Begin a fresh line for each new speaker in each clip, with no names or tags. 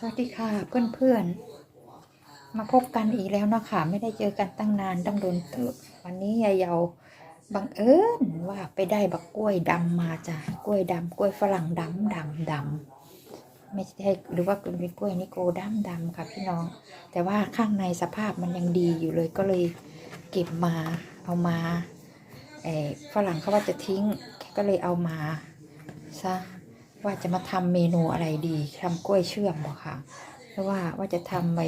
สวัสดีค่ะเพื่อนๆ มาพบกันอีกแล้วนะค่ะไม่ได้เจอกันตั้งนานตั้งโดนเติบวันนี้ยายเยาบังเอิญว่าไปได้บักกล้วยดำมาจ้ะกล้วยดำกล้วยฝรั่งดำดำดำไม่ใช่หรือว่าเป็นกล้วยนิโกดำดำค่ะพี่น้อง แต่ว่าข้างในสภาพมันยังดีอยู่เลยก็เลยเก็บมาเอามาเออฝรั่งเขาว่าจะทิ้งก็เลยเอามาซะ ว่าจะมาทำเมนูอะไรดีทำกล้วยเชื่อมบ่ค่ะเพราะว่าว่าจะทำไป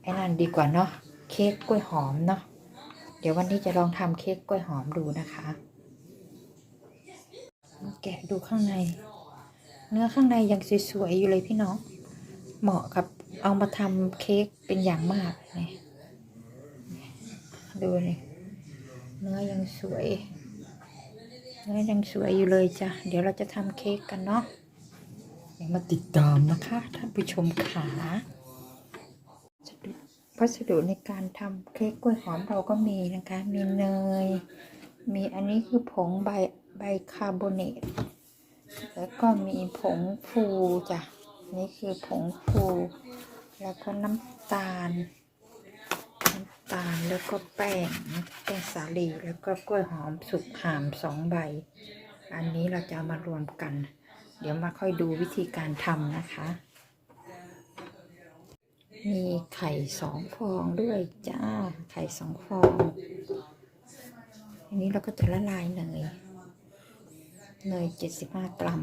ไอ้นั่นดีกว่าเนาะเค้กกล้วยหอมเนาะเดี๋ยววันนี้จะลองทำเค้กกล้วยหอมดูนะคะ แกะดูข้างใน เนื้อข้างในยังสวยๆอยู่เลยพี่น้อง เหมาะกับเอามาทำเค้กเป็นอย่างมากเลยดูเลยเนื้อยังสวย เนื้อยังสวยอยู่เลยจ้ะ เดี๋ยวเราจะทำเค้กกันเนาะเดี๋ยวมาติดตามนะคะ ท่านผู้ชมขาวัสดุในการทำเค้กกล้วยหอมเราก็มีนะคะ มีเนย มีอันนี้คือผงใบใบคาร์บอเนต แล้วก็มีผงฟูจ้ะ นี่คือผงฟู แล้วก็น้ำตาล ตาลแล้วก็แป้งแป้งสาลีแล้วก็กล้วยหอมสุกหามสองใบ อันนี้เราจะามารวมกัน เดี๋ยวมาค่อยดูวิธีการทำนะคะ มีไข่สองฟองด้วยจ้าไข่สองฟองอันนี้เราก็จะละลายเนยเนยเจ็ดสิบห้ากรัม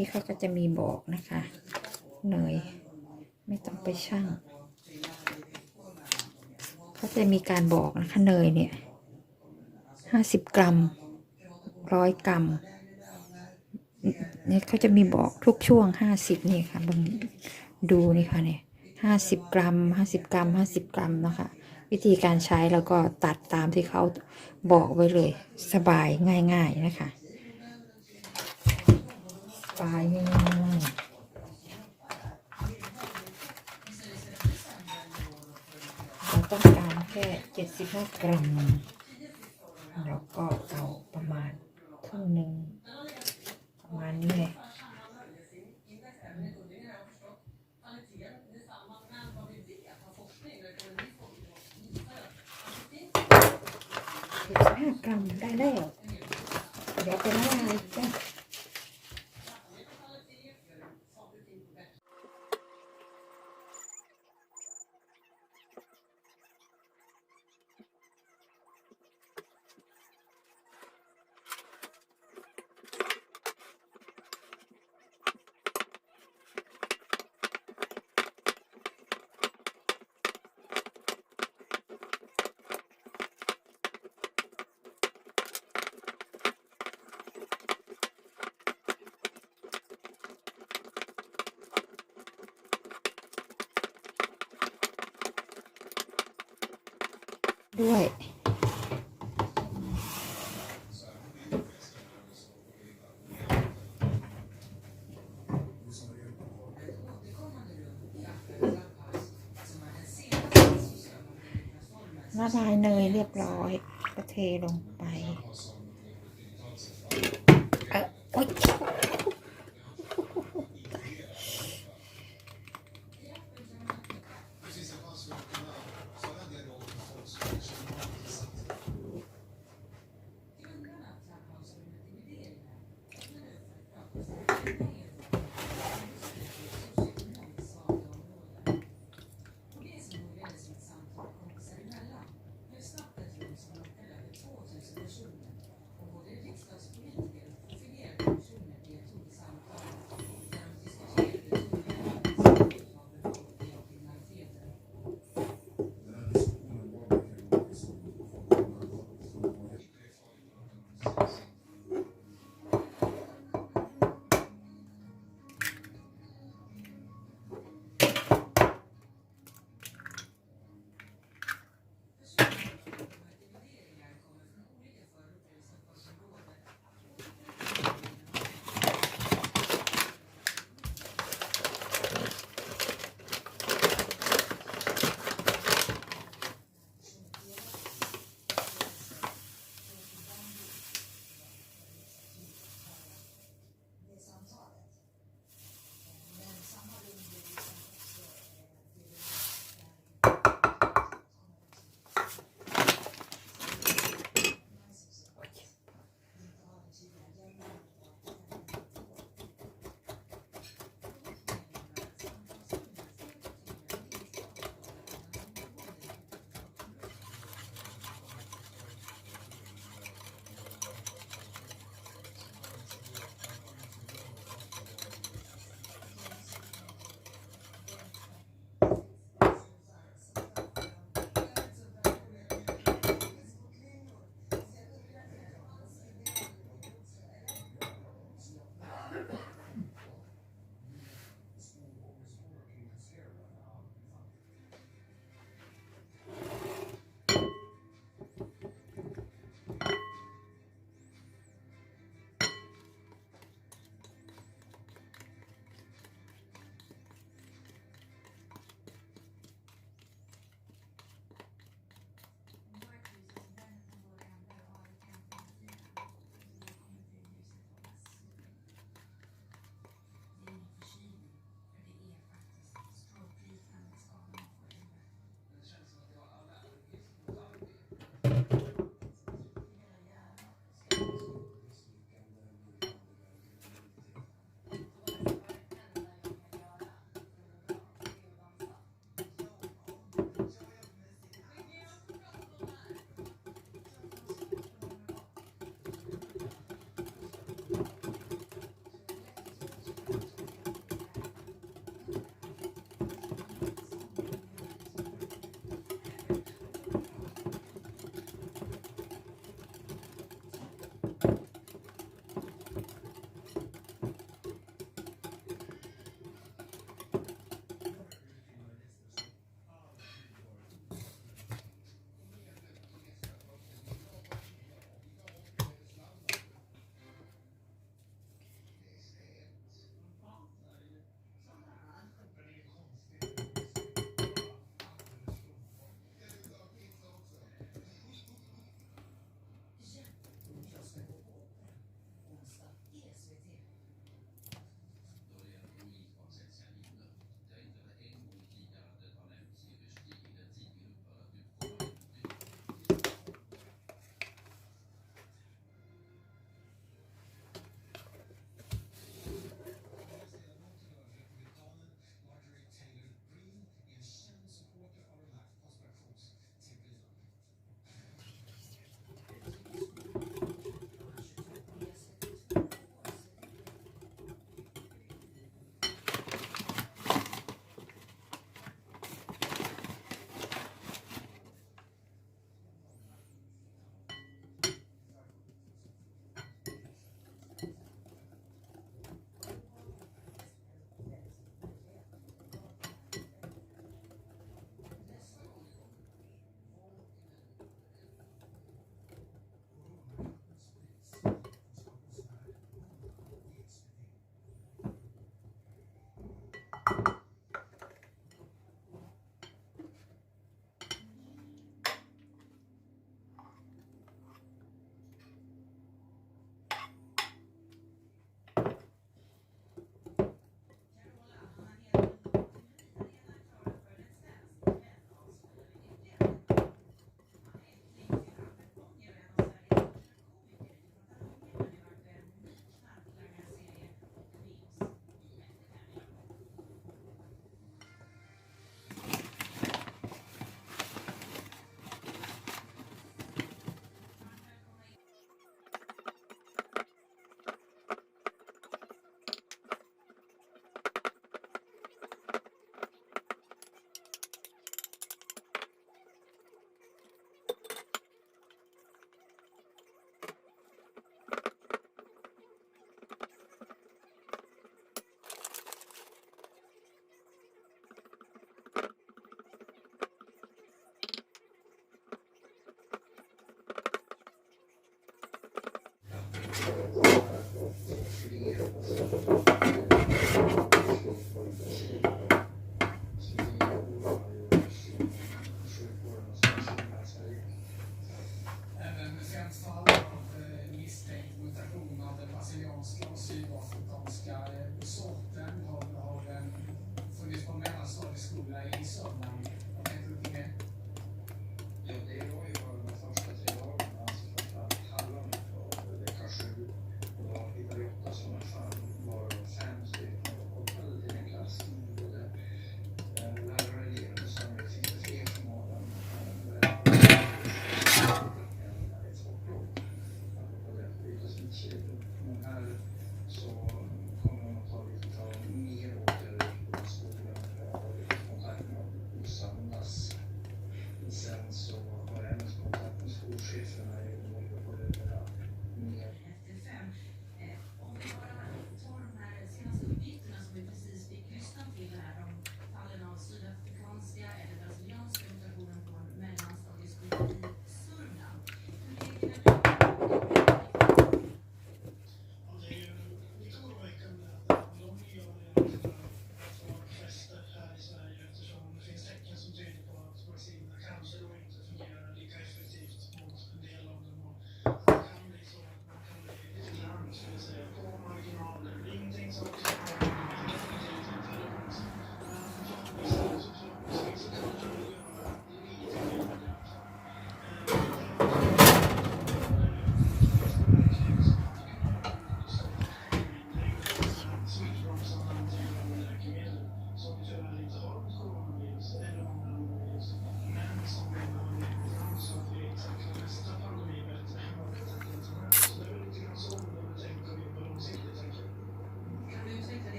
ที่เขาก็จะมีบอกนะคะเนยไม่ต้องไปชั่งเขาจะมีการบอกนะคะเนยเนี่ยห้าสิบกรัมร้อยกรัมเนี่ยเขาจะมีบอกทุกช่วงห้าสิบนี่ค่ะบนดูนี่ค่ะเนี่ยห้าสิบกรัมห้าสิบกรัมห้าสิบกรัมนะคะ วิธีการใช้แล้วก็ตัดตามที่เขาบอกไว้เลย สบายง่าย ๆ นะคะ ปลายง่ายๆเราต้องการแค่75กรัมแล้วก็เอาประมาณครึ่งหนึ่งประมาณนี้เลย15กรัมได้แล้ว เดี๋ยวไปละลายจ้ะ ด้วย ละลายเนยเรียบร้อยก็เทลง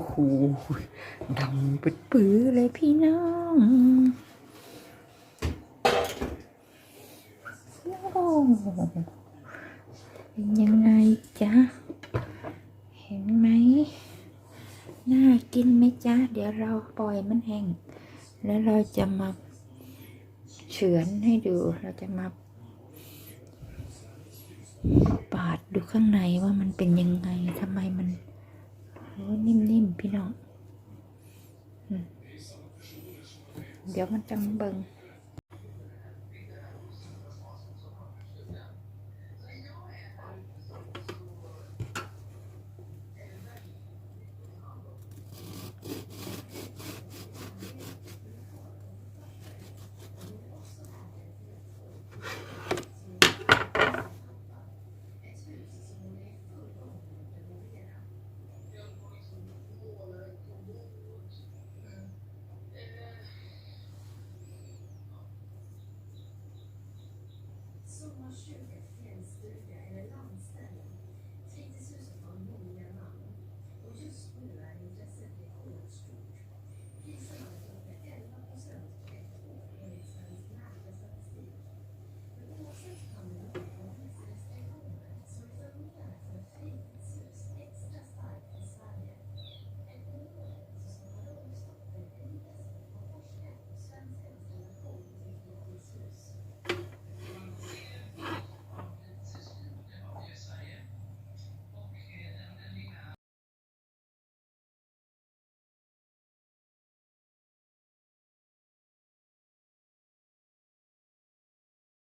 อ้โหดำปืดปื้อเลยพี่น้องเป็ยังไงจ๊ะ เห็นไหม น่ากินไหมจ๊ะ เดี๋ยวเราปล่อยมันแห้ง แล้วเราจะมาเฉือนให้ดู เราจะมาปาดดูข้างในว่ามันเป็นยังไงทำไมมัน นิ่มนิ่มพี่น้องเดี๋ยวมันจังเบิง question.